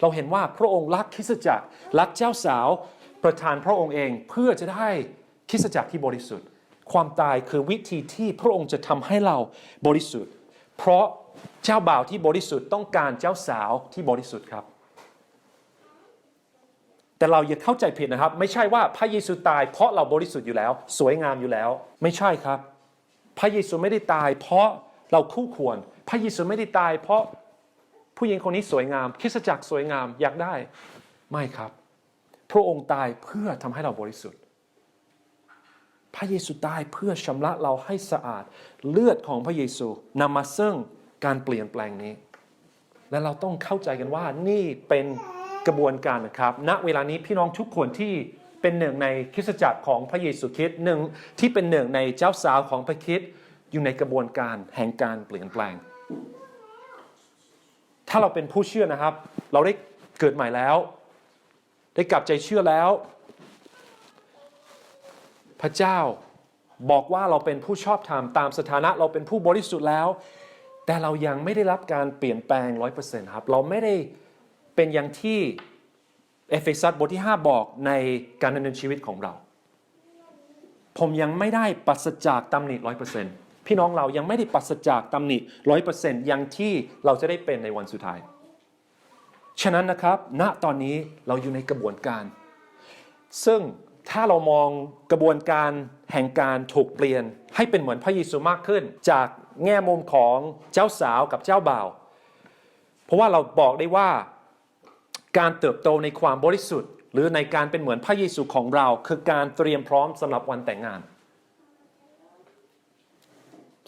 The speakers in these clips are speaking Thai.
เราเห็นว่าพระองค์รักคริสตจักรรักเจ้าสาวประทานพระองค์เองเพื่อจะได้คริสตจักรที่บริสุทธิ์ ความตายคือวิธีที่พระองค์จะทำให้เราบริสุทธิ์ เพราะเจ้าบ่าวที่บริสุทธิ์ต้องการเจ้าสาวที่บริสุทธิ์ครับ แต่เราอย่าเข้าใจผิดนะครับ ไม่ใช่ว่าพระเยซูตายเพราะเราบริสุทธิ์อยู่แล้ว สวยงามอยู่แล้ว ไม่ใช่ครับ พระเยซูไม่ได้ตาย เพราะเราคู่ควร พระเยซูไม่ได้ตาย เพราะ ผู้หญิงคนนี้สวยงาม คริสตจักรสวยงามอยากได้ ไม่ครับ พระองค์ตายเพื่อทำให้เราบริสุทธิ์ พระเยซูตายเพื่อชำระเราให้สะอาด เลือดของพระเยซูนำมาซึ่งการเปลี่ยนแปลงนี้ และเราต้องเข้าใจกันว่านี่เป็นกระบวนการนะครับ ณ เวลานี้พี่น้องทุกคนที่เป็นหนึ่งในคริสตจักรของพระเยซูคริสต์หนึ่งที่เป็นหนึ่งในเจ้าสาวของพระคริสต์อยู่ในกระบวนการแห่งการเปลี่ยนแปลง ถ้าเราเป็นผู้เชื่อนะครับ เราได้เกิดใหม่แล้ว ได้กลับใจเชื่อแล้ว พระเจ้าบอกว่าเราเป็นผู้ชอบธรรมตามสถานะเราเป็นผู้บริสุทธิ์แล้ว แต่เรายังไม่ได้รับการเปลี่ยนแปลงร้อยเปอร์เซ็นต์ครับ เราไม่ได้เป็นอย่างที่เอเฟซัสบทที่ 5 บอกในการดำเนินชีวิตของเรา ผมยังไม่ได้ปราศจากตำหนิร้อยเปอร์เซ็นต์ พี่น้องเรายังไม่ได้ปราศจากตำหนิร้อยเปอร์เซ็นต์อย่างที่เราจะได้เป็นในวันสุดท้าย ฉะนั้นนะครับ ณตอนนี้เราอยู่ในกระบวนการ ซึ่งถ้าเรามองกระบวนการแห่งการถูกเปลี่ยน ให้เป็นเหมือนพระเยซูมากขึ้น จากแง่มุมของเจ้าสาวกับเจ้าบ่าว เพราะว่าเราบอกได้ว่าการเติบโตในความบริสุทธิ์ หรือในการเป็นเหมือนพระเยซูของเรา คือการเตรียมพร้อมสำหรับวันแต่งงาน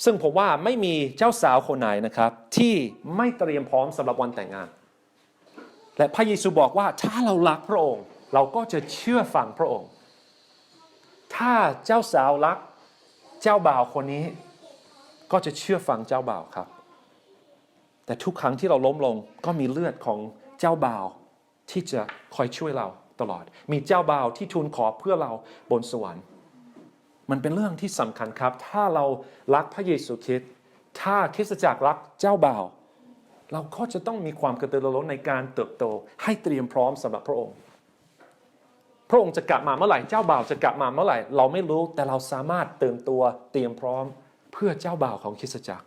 ซึ่งผมว่าไม่มีเจ้าสาวคนไหนนะครับ ที่ไม่เตรียมพร้อมสำหรับวันแต่งงาน และพระเยซูบอกว่าถ้าเรารักพระองค์ เราก็จะเชื่อฟังพระองค์ ถ้าเจ้าสาวรักเจ้าบ่าวคนนี้ ก็จะเชื่อฟังเจ้าบ่าวครับ แต่ทุกครั้งที่เราล้มลงก็มีเลือดของเจ้าบ่าวที่จะคอยช่วยเราตลอด มีเจ้าบ่าวที่ทูลขอเพื่อเราบนสวรรค์ มันเป็นเรื่องที่สำคัญครับ ถ้าเรารักพระเยซูคริสต์ถ้าคริสตจักรรักเจ้าบ่าว เราก็จะต้องมีความกระตือรือร้นในการเติบโต ให้เตรียมพร้อมสำหรับพระองค์ พระองค์จะกลับมาเมื่อไหร่เจ้าบ่าวจะกลับมาเมื่อไหร่ เราไม่รู้แต่เราสามารถเติมตัวเตรียมพร้อมเพื่อเจ้าบ่าวของคริสตจักร